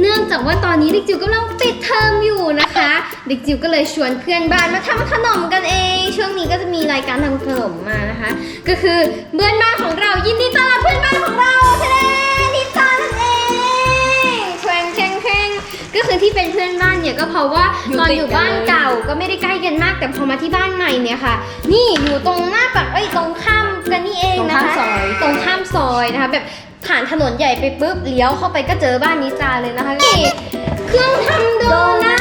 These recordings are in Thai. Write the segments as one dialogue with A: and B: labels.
A: เนื่องจากว่าตอนนี้เด็กจิ๋วกำลังปิดเทอมอยู่นะคะ เด็กจิ๋วก็เลยชวนเพื่อนบ้านมาทำขนมกันเอง ช่วงนี้ก็จะมีรายการทำขนมมานะคะ ก็คือเพื่อนบ้านของเรายินดีต้อนรับเพื่อนบ้านของเราทะเลนิตานั่นเองแข่งแข่งแข่งก็คือที่เป็นเพื่อนบ้านเนี่ยก็เพราะว่า
B: อยู่
A: ตอน
B: ติด
A: อยู่
B: กัน
A: บ้าน
B: เลย
A: เก่าก็ไม่ได้ใกล้กันมากแต่พอมาที่บ้านใหม่เนี่ยค่ะ นี่อยู่ตรงหน้าปากเอ้ยตรงข้ามกันนี่เองนะคะ ตรงข้ามซอยนะคะแบบผ่านถนนใหญ่ไปปุ๊บเลี้ยวเข้าไปก็เจอบ้านนิตาเลยนะคะนี่เครื่องทำโดนั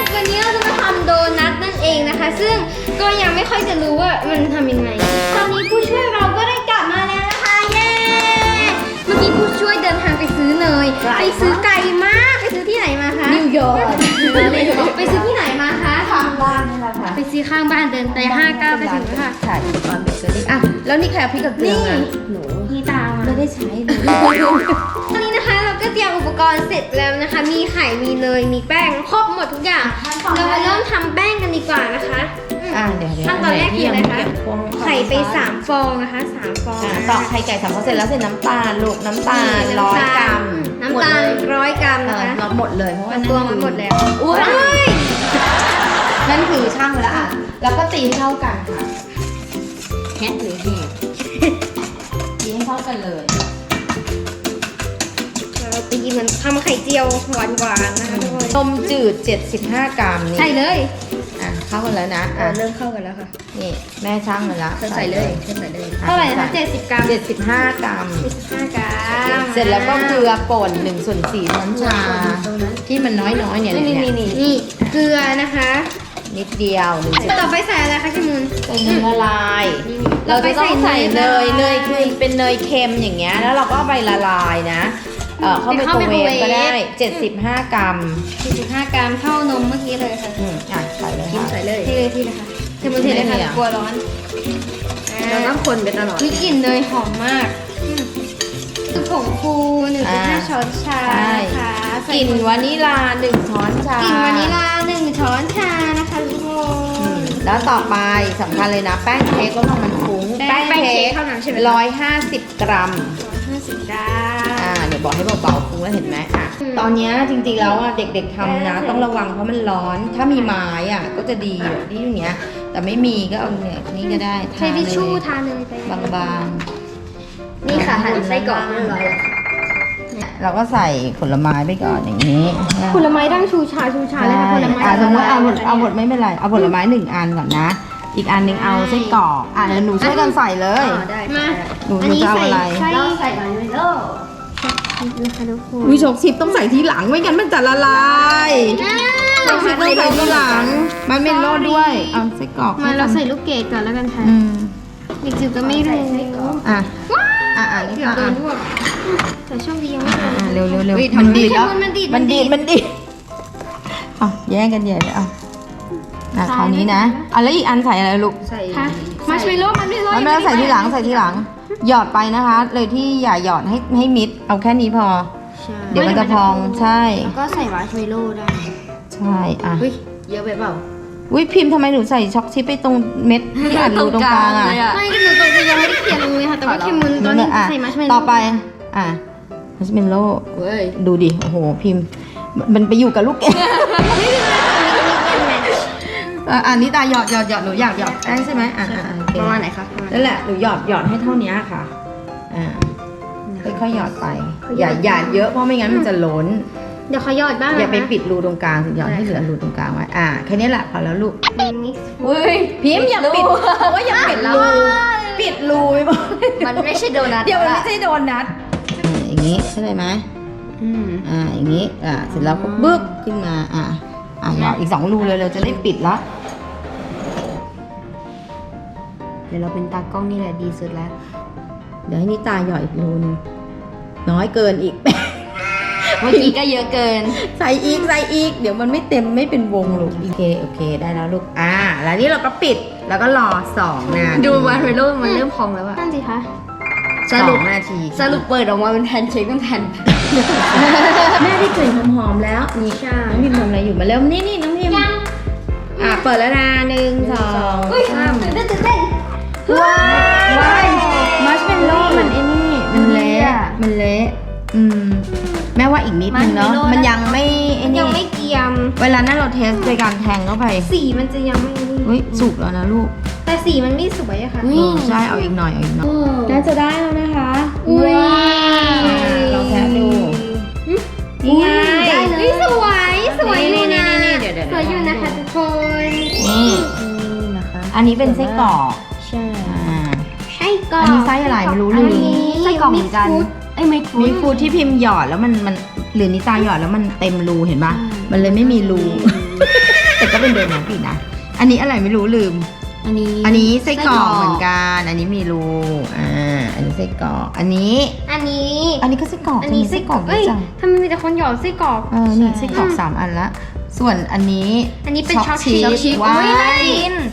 A: ทวันนี้เราจะมาทำโดนัทนั่นเองนะคะ ซึ่งก็ยังไม่ค่อยจะรู้ว่ามันทำยังไง ตอนนี้ผู้ช่วยเราก็ได้กลับมาแล้วนะคะเย้เมื่อกี้ผู้ช่วยเดินทางไปซื้อเนย
B: ไกล
A: ไปซื้อไกลมากไปซื้อที่ไหนมาคะ
B: นิวยอร์ก
A: ไปซื้อที่ไหนมาคะ
B: ทางบ้านนี่แหละค่ะ
A: ไปซื้อข้างบ้านเดินไปห้าเก้าไปถึงแล้วค่ะ
B: ใช่ตอนเด็กก็ได้อะแล้วนี่ใครเอาพริกกับเกลือมาหนู
A: นี่ตามมา
B: ไม่ได้ใช้เลย
A: ตอนนี้นะคะเราก็เตรียมอุปกรณ์เสร็จแล้วนะคะ มีไข่ มีเนย มีแป้ง ครบหมดทุกอย่าง เรามาเริ่มทำแป้งกันดีกว่านะคะอืม
B: อะเดี๋ยวเดี๋ยว
A: ขั้นตอนแรกคืออะไรคะ
B: เก็บพวง
A: ใส่ไป3ฟองนะคะ3ฟอง
B: อะตอกไข่ไก่สามฟองเสร็จแล้วใส่น้ำตาลลูกน้ำตาล
A: นี่
B: ร้อยกรัม
A: น้ำตาลร้อยกรัม
B: เอ
A: นะ
B: อ
A: คะ
B: เราหมดเลยเพราะว่า
A: ตัวมันหมดแล้ว
B: อุ้ย
A: เฮ้ย
B: นั่นคือช่างไปแล้วอะ แล้วก็ตีให้เท่ากันค่ะแฮะหรือแหกตีให้เท่ากันเลย
A: เราตีเหมือนทำไข่เจียวหวานหวานๆนะคะทุกคน
B: นมจืด 75 กรัมนี่
A: ใส่เลย
B: อะเข้ากันแล้วนะ
A: อะ
B: อะ
A: เริ่มเข้ากันแล้วค่ะ
B: นี่แม่ช่างมาแล้ว
A: ใส่เลย
B: ใส่เลย
A: เท่าไหร่นะคะ70กรัม
B: 75กรัม
A: 75กรัม
B: เสร็จแล้วก็เกลือป่น1ส่วน4ช้อนชาที่มันน้อยๆเนี่ย
A: นี่
B: เนี่ย
A: นี่นี่นี่เกลือนะคะ
B: นิดเดียวหนึ่งส่วน
A: ต่อไปใส่อะไรคะคิมูล
B: ใส่เนยละลาย
A: เรา
B: เรา
A: ไป
B: จะต้อง
A: ใส่
B: ใส่
A: เน
B: เน
A: ย
B: ย
A: ละ
B: เน
A: ลาย
B: ยคือเป็นเนยเค็มอย่างเงี้ยแล้วเราก็เอาไปละลายนะ เอ่อเข้า
A: ไป
B: ไป
A: เข้า
B: โครเวฟ
A: ไมโครเวฟ
B: ก็ได้ 75 กรัม
A: 45 กรัมเท่านมเมื่อกี้เลยค่ะ
B: อืมอะใส่เลย
A: กิน
B: ค่ะ
A: ใส่เลยเทเลยทีเลยค่ะเทมันเทเลยค่ะ
B: ไม่เนี่ย
A: กลัวร้อน
B: เราต้องคนไปตลอด
A: มีกลิ่นเนยหอมมากอืมคือผงฟูหนึ่งจุดห้า
B: อ่า
A: ช้อนชา
B: ใช่
A: นะคะใส่
B: กลิ่นวานิลาหนึ่งช้อนชาก
A: ลิ่นวานิลาหนึ่งช้อนชานะคะทุกค
B: อืม
A: น
B: แล้วต่อไปสำคัญเลยนะ แป้งเค้กลดความมันฟุ้ง
A: แป้งแป้งเค้กเท่านั้นใช่ไหมคะ
B: ร้อยห้าสิบกรัม
A: ห้าสิบกรั
B: อ่ามเดี๋ยว บอกให้เบาๆฟุ้งแล้วเห็นไหมอะ
A: อืม
B: ตอนเนี้ยจริงๆแล้วอะเด็กๆทำนะ ต้องระวังเพราะมันร้อน ถ้ามีไม้อะก็จะดีแบบที่อย่างเงี้ย แต่ไม่มีก็เอาเนี่ยนี่ก็ได้ทา
A: ใช้ทิชชู่
B: เลย
A: ทาเนยไป
B: บาง
A: นี่ค่ะหั่นไส้กรอกเรียบร้อยแล้ว
B: ๆเราก็ใส่ผลไม้ไปก่อนอย่างนี้
A: ผลไม้ต้องชูชาชูชาเลยค่ะผลไม้
B: อะสมมติเอาหมดเอาหมดไม่เป็นไร เอาผลไม้หนึ่งอันก่อนนะ อีกอันหนึ่งเอาไส้กรอกอะเดี๋ยวหนูช่วยกันใส่เลย
A: มา
B: หนู
A: อันนี้
B: จะเอา
A: ใส่
B: อะไร
A: ไส้
C: เราใส่มาเลย โล
A: นะคะทุกคน
B: วิชกชิปต้องใส่ที่หลังไม่งั้นมันจะละลายชกชิปต้องใส่ที่หลัง มันเมนโลด้วยเอาไส้กรอก
A: มาเราใส่ลูกเกดก่อนแล้วกันค่ะ
B: อืม
A: เด็กจิ๋วก็ไม่รู้
B: อะอะอะนี่
A: เดี๋ยว
B: ค่ะ
A: โด
B: อะ
A: นลวกแต่โชคดียังไม่โดน
B: อะเร็วเร็วเร็ว
A: ฮ้ย
B: มันดีดแล้ว
A: มันดีด
B: มันดีดมันดีดเอาแย่งกันใหญ่เลยเอาอะคราวนี้นะอะแล้วอีกอันใส่อะไรลูก
C: ใส่
A: ค่ะมาชเมลโล่มันไม่ร้อย
B: มันไม่ต้องใส่ที่หลังใส่ที่หลัง หยอดไปนะคะ เลยที่อย่าหยอดให้ให้มิด เอาแค่นี้พอ
A: ใช่
B: เดี๋ยวมันจะพองใช่
A: แล้วก็ใส่มาชเมลโล่ได้
B: ใช่อะ
C: เฮ้ยเยอะไปเปล่า
B: วิพิมพ์ทำไมหนูใส่ช็อกชิปไปตรงเม็ดที่อัดรูตรงกลางอะ
A: ไม่ก็หนูตัวยังไม่ได้เขียนลงเลยค่ะ แต่ว่าเคมุนตอนนี้
B: อะ
A: ใส่มาชเมลโล่
B: ต่อไป อะมัสเมนโล
C: เว้ย
B: ดูดิ โอ้โห พิมพ์ มันไปอยู่กับลูกเกดอะอันนี้ตาหยอดหยอดหยอดหนูอยากหยอดได้ใช่ไหมอะอะโอเค
C: ประมาณไหนคะ
B: นั่นแหละหนูหยอดหยอดให้เท่านี้ค่ะ อ่าค่อยๆหยอดไป อย่าหยาดเยอะเพราะไม่งั้นมันจะล้น
A: เดี๋ยวเขาหยอดบ้าง
B: อย่าไป
A: นะคะ
B: ปิดรูตรงกลางสิหยอดให้เหลือรูตรงกลางไว้ อ่าแค่นี้แหละพอแล้วลูก
A: มิกซ์
C: เฮ้ย
B: พิมพ์อย่าปิดเพราะว่าอย่าปิดรู ปิดรูไปบอก
C: มันไม่ใช่โดนัท
B: เดี๋ยวมันไม่ใช่โดนัทอย่างนี้ใช่ไหม
C: อืม
B: อ่าอย่างนี้ อ่าเสร็จแล้วก็บึ๊กขึ้นมา อ่าอ่าหยอดอีกสองรูเลยเราจะได้ปิดแล้ว
C: เดี๋ยวเราเป็นตากล้องนี่แหละดีสุดแล้ว
B: เดี๋ยวให้นิตาหยอดอีกรูนึงน้อยเกินอีก
C: เมื่อกี้ก็เยอะเกิน
B: ใส่อีกใส่อีก เดี๋ยวมันไม่เต็มไม่เป็นวงลูกโอเคโอเคได้แล้วลูกอ่า แล้วนี่เราก็ปิดแล้วก็รอสองนาที
C: ดูมาเทโลมันเริ่มพองแล้วอะ
A: นั่นสิคะ
C: สรุป
B: สองนาที
C: สรุปเปิดออกมาเป็นแผ่นเค้กเป็นแผ่น
B: แม่ได้กลิ่นหอมๆแล้วนี่น้องพิมทำอะไรอยู่มาเริ่มนี่นี่น้องพิมอ่าเปิดแล้วนะหนึ่งสองสาม
A: ตื่นเต้นตื่นเต้น
B: ว้าวว้ายมัชเมลโล่มันไอ้นี่มันเละมันเละอืมแม่ว่าอีกนิดนึงเนาะ
C: มันไม่โลด
B: มันยังไม่ไอ้
A: ยั
B: นี่
A: งไม่เกรียม
B: เวลานั้นเราเทสในการแทงเข้าไป
A: สีมันจะยังไม่นี่
B: เฮ้ยสุกแล้วนะลูก
A: แต่สีมันไม่สวยอะค่ะ
B: เออใช่เอาอีกหน่อยเอาอีกหน่อย
C: โอ้
B: น่าจะได้แล้วนะคะ
A: อุ้ย
B: เราแทะดู
A: นี่ไง
C: ได้เลย
A: ฮ้สวยสวยอยู่นะ
B: นี่ๆๆเดี๋ยวๆๆ
A: สวยอยู่นะคะทุกคน
B: นี่
C: นี่นะคะ
B: อันนี้เป็นไส้กรอก
C: ใช่
B: อ่า
A: ใช่ก่อน
B: อันนี้ไส้อะไรไม่รู้
A: อั
B: ลื
A: น
B: ม
A: นี้
C: ไส้กรอกเหมือนกัน
A: มิกซ์ฟรุต
C: เอ้ยไม่ฟู
B: มีฟูดที่พิมพ์หยอดแล้วมันมันหรือนิตาหยอดแล้วมันเต็มรูเห็นปะ
C: ใช่
B: มันเลยไม่มีรู แต่ก็เป็นเดิมนะพี่นะ อันนี้อะไรไม่รู้ลืม
C: อันนี้
B: อันนี้ไส้กรอกเหมือนกัน อันนี้มีรูอ่าอันนี้ไส้กรอกอันนี้
A: อันนี้
B: อันนี้ก็ไส้กรอก
A: อันนี้ไส้กรอก
B: เย
A: เอ้ย
B: อะจัง
A: ทำไมมีแต่คนหยอดไส้กรอก
B: เออนี่ไส้กรอกสามอันละ ส่วนอันนี้
A: อันนี้เป็นช็อกชี
B: ช็อกชี
A: ส
B: สว้า
A: อุ้ยน่ายกินเฮ้ยน่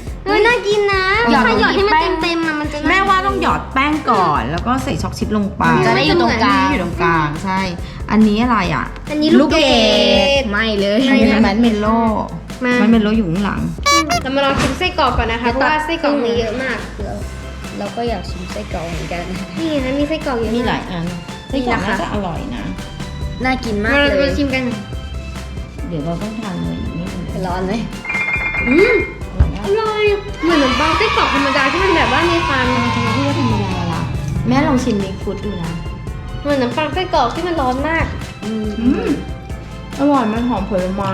B: อ
C: ง
B: หยอดแป้งก่อนแล้วก็ใส่ช็อกชิปลงไป
C: จะได้อยู่ตรงกลาง
B: อยู่ตรงกลางใช่ อันนี้อะไรอะ
A: อันนี้ลูกเกด
C: ไม่เลย
B: อันนี้เป็นมันเมลโล่
A: มา
B: มันเมลโล่อยู่ข้างหลัง
A: เรามาลองชิมไส้กรอกก่อนนะคะเพราะว่าไส้กรอกมีเยอะมาก
C: เราก็อยากชิมไส้กรอกเหมือนกัน
A: นี่นะมีไส้กรอกเยอะ
B: มีห
A: มา
B: ลากยอันไส้กรอก
C: นี่นะคะ
B: น่าจะอร่อยนะ
C: น่ากินมาก
A: มา
C: เล
A: เรา
C: ย
A: ชิมกัน
B: เดี๋ยวเราต้องทานเลยอีกนิดนึง
C: ร้อนเลย
A: อืมอร่อยเหมือนขนมปังไส้กรอกธรรมดาที่มันแบบว่ามี ม่
B: ลองชิมมิกฟุตดูนะ
A: เหมือนขนมปังไส้กรอกที่มันร้อนมาก
C: อืม
B: อืมอร่อยมันหอมผลไม้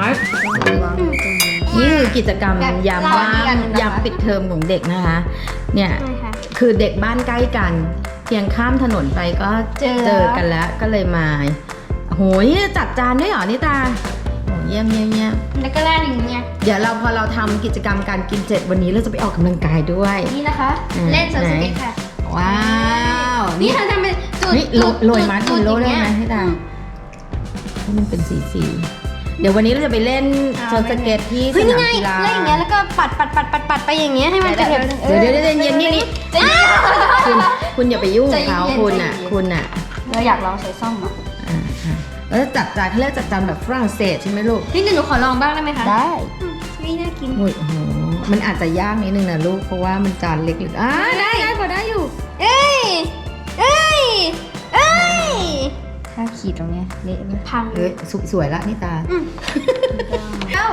C: วางไว้ตรงนี้
B: นี่คือกิจกรรม
A: แบบ
B: ยาม
A: เรา
B: ว่าง
A: มีอันหนึ่งนะคะ
B: ยามปิดเทอมของเด็กนะคะ เนี่ย
A: ใช่ค่ะ
B: คือเด็กบ้านใกล้กัน เพียงข้ามถนนไปก็
A: เจอ
B: เจอกันแล้วก็เลยมาโหยจัดจานด้วยเหรอนิตาโหเยี่ยมเยี่ยมเยี่ยม
A: แล้วก็แร่อย่างเงี้ย
B: เดี๋ยวเราพอเราทำกิจกรรมการกินเสร็จวันนี้เราจะไปออกกำลังกายด้วย
A: นี่นะคะ
B: อืม
A: เล่นเซิร์ฟส
B: ไหน
A: เก็ตค่ะ
B: ว้าว
A: นี่
B: นี่
A: เธอทำเป็นจุด
B: นี่โรยโรยมัด
A: จุ
B: โรย
A: อ
B: ได้
A: ย่าง
B: ไหม
A: เงี้ย
B: ให้ตาให้มันเป็นสีสีเดี๋ยววันนี้เราจะไปเล่น
A: อ่า
B: เซิร์ฟสเก็ตที่ส
A: เฮ้ยนี่
B: นาม
A: ไง
B: กีฬา
A: แล้วอย่างเงี้ยแล้วก็ปัดปัดปัดปัดปัดไปอย่างเงี้ยให้มันเป็นแบบ
B: เดี๋ยวเดี๋ยวเดี๋ยวเย็นๆนี่นี่
A: ใจเย็น
B: คุณคุณอย่าไปยุ่งกับเขา
A: ใจเย็น
B: คุณอะ
A: ใจเย็น
B: คุณอะ
C: เราอยากลองใช้ซ่อมอะ
B: อ่าอ่าแล้วจัดจานเขาเรียกจัดจานแบบฝรั่งเศสใช่ไหมลูก
A: นี่เดี๋ยวหนูขอลองบ้างได้ไหมคะ
C: ได้
A: อืมไม่น่ากิน
B: โอ้ยโอ้โหมันอาจจะยากนิดนึงนะลูกเพราะว่ามันจานเล็กหรืออ่า
A: ได้ได้พอได้อยู่ เอ้ย เอ้ย เอ้ย
C: ถ้าขีดตรงเนี้ยเละไหม
A: พัง
B: เฮ้ยสสวยละนี่ตา
A: อืม
B: เอ้า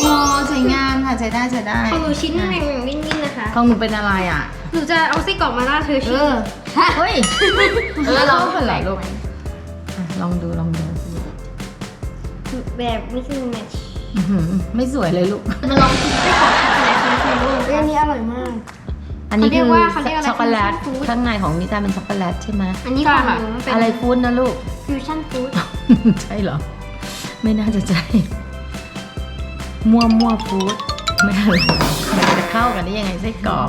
B: โอ้สวยงามค่ะใช้ได้ใช้ได้
A: ของหนูชิ้นแหว่งๆวิ่นๆนะคะ
B: ของหนูเป็นอะไรอะ
A: หนูจะเอาไส้กรอกมาล่าเธอ
B: เอ
A: ชิ้น
B: อ เฮ้ย
C: เออลอง
B: เป็นไรลูกอะลองดูลองดู
A: แบบมิกซ์แมทช์
B: อื้อหือไม่สวยเลยลูก
A: มาลองกินไส้กรอกช็อกโกแลตกันสิลูก
C: เรื่องนี้อร่อยมาก
B: อันนี้
A: เขาเรี
B: คื
A: ยก
B: อ
A: ว่าเขาเรียกอะไร
B: ช็อกโกแลต
A: fusion food
B: ข้างในของนิตาเป็นช็อกโกแลตใช่ไหม
A: อันนี้ของหนูมันเป็น
B: อะไรฟู้ดนะลูก
A: ฟิวชั่นฟู้ด
B: ใช่เหรอ ไม่น่าจะใช่มั่วมั่วฟู้ดไม่อะไรมันจะเข้ากันได้ยังไงไส้กรอก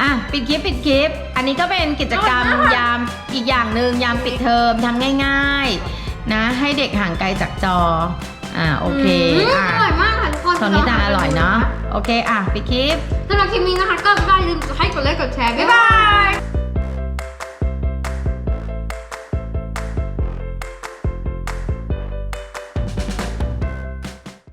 B: อะปิดคลิปปิดคลิป อันนี้ก็เป็นกิจกรรมยามอีกอย่างหนึ่งยามปิดเทอมทำง่าย ๆ นะ ให้เด็กห่างไกลจากจออ่าโอเค
A: ม
B: อะ
A: อร่อยมาก
B: ตอนนี้ตาอร่อยเนาะ โอเค อะปิดคลิป
A: สำหรับคลิปนี้นะคะ ก็อย่าลืมกดไลค์กดแชร์ บ๊ายบาย